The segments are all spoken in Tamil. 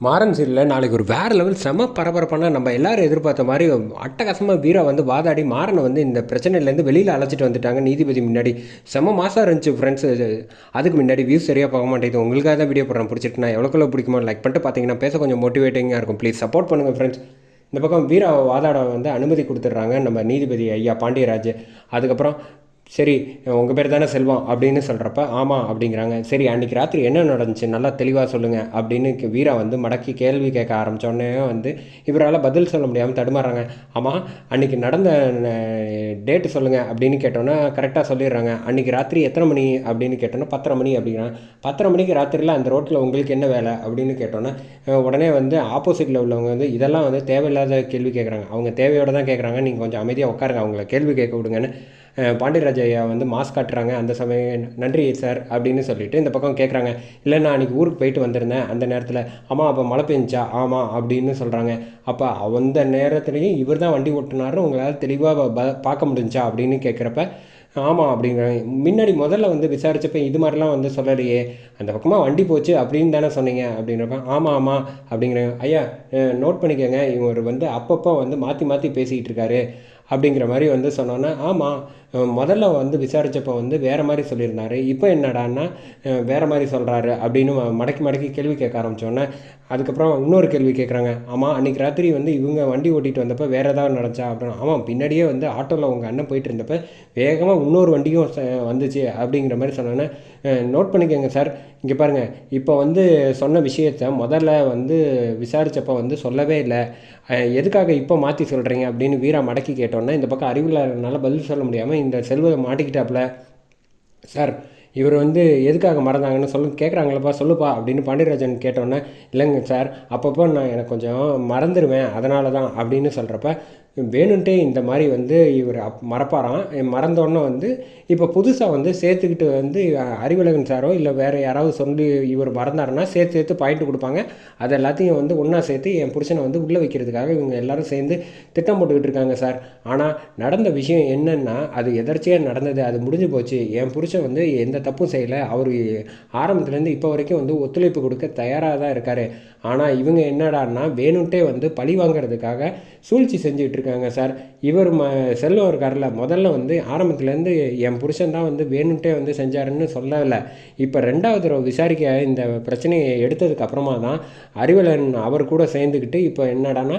மாறன் சீரியலில் நாளைக்கு ஒரு வேறு லெவல் செம பரபரப்பான நம்ம எல்லாரும் எதிர்பார்த்த மாதிரி அட்டகாசமாக வீரா வந்து வாதாடி மாறனை வந்து இந்த பிரச்சனையிலேருந்து வெளியில் அழைச்சிட்டு வந்துட்டாங்க. நீதிபதி முன்னாடி செம மாதம் இருந்துச்சு ஃப்ரெண்ட்ஸ் அதுக்கு முன்னாடி வியூஸ் சரியாக பார்க்க மாட்டேங்குது. உங்களுக்காக தான் வீடியோ போடுறேன். பிடிச்சிட்டு நான் எவ்வளோக்குள்ள பிடிக்குமோ லைக் பண்ணிட்டு பார்த்தீங்கன்னா பேச கொஞ்சம் மோட்டிவேட்டிங்காக இருக்கும். ப்ளீஸ் சப்போர்ட் பண்ணுங்கள் ஃப்ரெண்ட்ஸ் இந்த பக்கம் வீரா வாதாட வந்து அனுமதி கொடுத்துட்றாங்க நம்ம நீதிபதி ஐயா பாண்டியராஜ். அதுக்கப்புறம் சரி உங்கள் பேர் தானே செல்வம் அப்படின்னு சொல்கிறப்ப ஆமாம் அப்படிங்கிறாங்க. சரி அன்றைக்கி ராத்திரி என்ன நடந்துச்சு? நல்லா தெளிவாக சொல்லுங்கள் அப்படின்னு வீரா வந்து மடக்கி கேள்வி கேட்க ஆரம்பித்தோடனே வந்து இவரால் பதில் சொல்ல முடியாமல் தடுமாறுறாங்க ஆமாம் அன்றைக்கி நடந்த டேட்டு சொல்லுங்கள் அப்படின்னு கேட்டோன்னா கரெக்டாக சொல்லிடுறாங்க. அன்றைக்கி ராத்திரி எத்தனை மணி அப்படின்னு கேட்டோன்னா பத்தரை மணி அப்படிங்கிறாங்க. பத்தரை மணிக்கு ராத்திரியில் அந்த ரோட்டில் உங்களுக்கு என்ன வேலை அப்படின்னு கேட்டோன்னே உடனே வந்து ஆப்போசிட்டில் உள்ளவங்க வந்து இதெல்லாம் வந்து தேவையில்லாத கேள்வி கேட்குறாங்க. அவங்க தேவையோடு தான் கேட்குறாங்க. நீங்கள் கொஞ்சம் அமைதியாக உட்காருங்க. அவங்கள கேள்வி கேட்க விடுங்கன்னு பாண்டியராஜ் ஐயா வந்து மாஸ்க் காட்டுறாங்க. அந்த சமயம் நன்றி சார் அப்படின்னு சொல்லிட்டு இந்த பக்கம் கேட்குறாங்க இல்லை நான் அன்றைக்கி ஊருக்கு போயிட்டு வந்திருந்தேன். அந்த நேரத்தில் ஆமாம் அப்போ மழை பெஞ்சா ஆமாம் அப்படின்னு சொல்கிறாங்க அப்போ அந்த நேரத்துலையும் இவர் தான் வண்டி ஓட்டுனாருன்னு உங்களால் தெளிவாக ப பார்க்க முடிஞ்சா? அப்படின்னு கேட்குறப்ப ஆமாம் அப்படிங்கிறாங்க. முன்னாடி முதல்ல வந்து விசாரித்தப்ப இது மாதிரிலாம் வந்து சொல்லலையே. அந்த பக்கமாக வண்டி போச்சு அப்படின்னு தானே சொன்னீங்க? அப்படின்றப்ப ஆமாம் ஆமாம் அப்படிங்கிறாங்க. ஐயா நோட் பண்ணிக்கோங்க. இவர் வந்து அப்பப்போ வந்து மாற்றி மாற்றி பேசிக்கிட்டு இருக்காரு. அப்படிங்கிற மாதிரி வந்து சொன்னோன்னே ஆமாம் முதல்ல வந்து விசாரித்தப்போ வந்து வேறு மாதிரி சொல்லியிருந்தாரு. இப்போ என்னடான்னா வேறு மாதிரி சொல்கிறாரு அப்படின்னு மடக்கி மடக்கி கேள்வி கேட்க ஆரம்பித்தோன்னே அதுக்கப்புறம் இன்னொரு கேள்வி கேட்குறாங்க. ஆமாம் அன்றைக்கி ராத்திரி வந்து இவங்க வண்டி ஓட்டிகிட்டு வந்தப்போ வேறு ஏதாவது நடந்துச்சா? அப்படின்னு ஆமாம் பின்னாடியே வந்து ஆட்டோவில் உங்கள் அண்ணன் போயிட்டு இருந்தப்போ வேகமாக இன்னொரு வண்டியும் வந்துச்சு அப்படிங்கிற மாதிரி சொன்னோன்னே நோட் பண்ணிக்கோங்க சார். இங்கே பாருங்கள் இப்போ வந்து சொன்ன விஷயத்த முதல்ல வந்து விசாரித்தப்போ வந்து சொல்லவே இல்லை. எதுக்காக இப்போ மாற்றி சொல்கிறீங்க அப்படின்னு வீரா மடக்கி கேட்டோன்னே இந்த பக்கம் அறிவியலாளர்னால பதில் சொல்ல முடியாமல் இந்த செல்வ மாட்டிக்கிட்டாப்புல சார் இவர் வந்து எதுக்காக மறந்தாங்கன்னு சொல்லு கேட்குறாங்களப்பா சொல்லுப்பா அப்படின்னு பாண்டியராஜன் கேட்டோன்னே இல்லைங்க சார் அப்பப்போ நான் எனக்கு கொஞ்சம் மறந்துடுவேன் அதனால தான் அப்படின்னு சொல்கிறப்ப வேணுன்ட்டே இந்த மாதிரி வந்து இவர் அப் மறப்பாராம். மறந்தோன்னே வந்து இப்போ புதுசாக வந்து சேர்த்துக்கிட்டு வந்து அறிவழகன் சாரோ இல்லை வேறு யாராவது சொல்லி இவர் மறந்தாருன்னா சேர்த்து சேர்த்து பாயிண்ட் கொடுப்பாங்க. அது எல்லாத்தையும் வந்து ஒன்றா சேர்த்து என் புருஷனை வந்து உள்ளே வைக்கிறதுக்காக இவங்க எல்லாரும் சேர்ந்து திட்டம் போட்டுக்கிட்டு இருக்காங்க சார். ஆனால் நடந்த விஷயம் என்னென்னா அது எதர்ச்சியாக நடந்தது அது முடிஞ்சு போச்சு. என் புருஷன் வந்து எந்த தப்பும் செய்யலை. அவர் ஆரம்பத்துலேருந்து இப்போ வரைக்கும் வந்து ஒத்துழைப்பு கொடுக்க தயாராக தான் இருக்கார். ஆனால் இவங்க என்னடான்னா வேணுன்ட்டே வந்து பழி வாங்குறதுக்காக சூழ்ச்சி செஞ்சுட்டு இருக்காங்க சார். இவர் ம செல்வம் இருக்கார்ல முதல்ல வந்து ஆரம்பத்துலேருந்து என் புருஷன் தான் வந்து வேணுன்ட்டே வந்து செஞ்சாருன்னு சொல்லலை. இப்போ ரெண்டாவது தடவை விசாரிக்க இந்த பிரச்சனையை எடுத்ததுக்கு அப்புறமா தான் அறிவலன் அவர் கூட சேர்ந்துக்கிட்டு இப்போ என்னடான்னா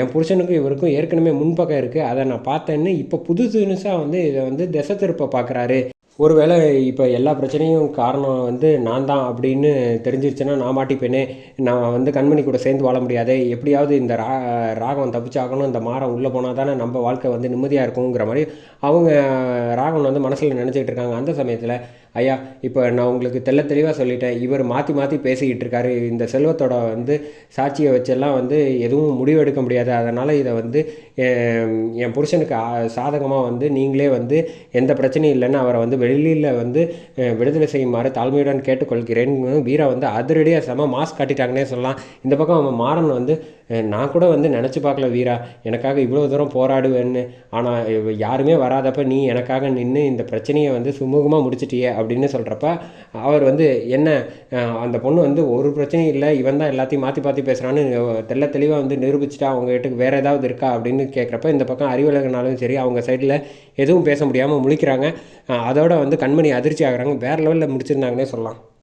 என் புருஷனுக்கும் இவருக்கும் ஏற்கனவே முன்பக்கம் இருக்குது அதை நான் பார்த்தேன்னு இப்போ புதுசு புதுசாக வந்து இதை வந்து திசை திருப்ப பார்க்குறாரு ஒருவேளை இப்போ எல்லா பிரச்சனையும் காரணம் வந்து நான் தான் அப்படின்னு தெரிஞ்சிருச்சுன்னா நான் மாட்டிப்பேனே நான் வந்து கண்மணி கூட சேர்ந்து வாழ முடியாதே. எப்படியாவது இந்த ரா ராகவன் தப்பிச்சாகணும். இந்த மாறம் உள்ளே போனால் தானே நம்ம வாழ்க்கை வந்து நிம்மதியாக இருக்குங்கிற மாதிரி அவங்க ராகவன் வந்து மனசில் நினச்சிக்கிட்டு இருக்காங்க. அந்த சமயத்தில் ஐயா இப்போ நான் உங்களுக்கு தெள்ள தெளிவாக சொல்லிட்டேன். இவர் மாற்றி மாற்றி பேசிக்கிட்டு இருக்காரு. இந்த செல்வத்தோட வந்து சாட்சியை வச்செல்லாம் வந்து எதுவும் முடிவெடுக்க முடியாது. அதனால் இதை வந்து என் என் புருஷனுக்கு சாதகமாக வந்து நீங்களே வந்து எந்த பிரச்சனையும் இல்லைன்னு அவரை வந்து வெளியில் வந்து விடுதலை செய்யுமாறு தாழ்மையுடன் கேட்டுக்கொள்கிறேன். வீரா வந்து அதிரடியாக செம மாஸ்க் காட்டிட்டாங்கன்னே சொல்லலாம். இந்த பக்கம் அவன் மாறன் வந்து நான் கூட வந்து நினச்சி பார்க்கல வீரா. எனக்காக இவ்வளோ தூரம் போராடுவேன்னு. ஆனால் யாருமே வராதப்ப நீ எனக்காக நின்று இந்த பிரச்சனையை வந்து சுமூகமாக முடிச்சிட்டியே அப்படின்னு சொல்கிறப்ப அவர் வந்து என்ன அந்த பொண்ணு வந்து ஒரு பிரச்சனையும் இல்லை இவன் தான் எல்லாத்தையும் மாற்றி மாற்றி பேசுகிறான்னு தெள்ள தெளிவாக வந்து நிரூபிச்சிட்டா அவங்க வீட்டுக்கு வேறு ஏதாவது இருக்கா? அப்படின்னு கேட்குறப்ப இந்த பக்கம் அறிவலகனாலும் சரி அவங்க சைடில் எதுவும் பேச முடியாமல் முழிக்கிறாங்க. அதோட வந்து கண்மணி அதிர்ச்சி ஆகுறாங்க. வேறு லெவலில் முடிச்சிருந்தாங்கன்னே சொல்லலாம்.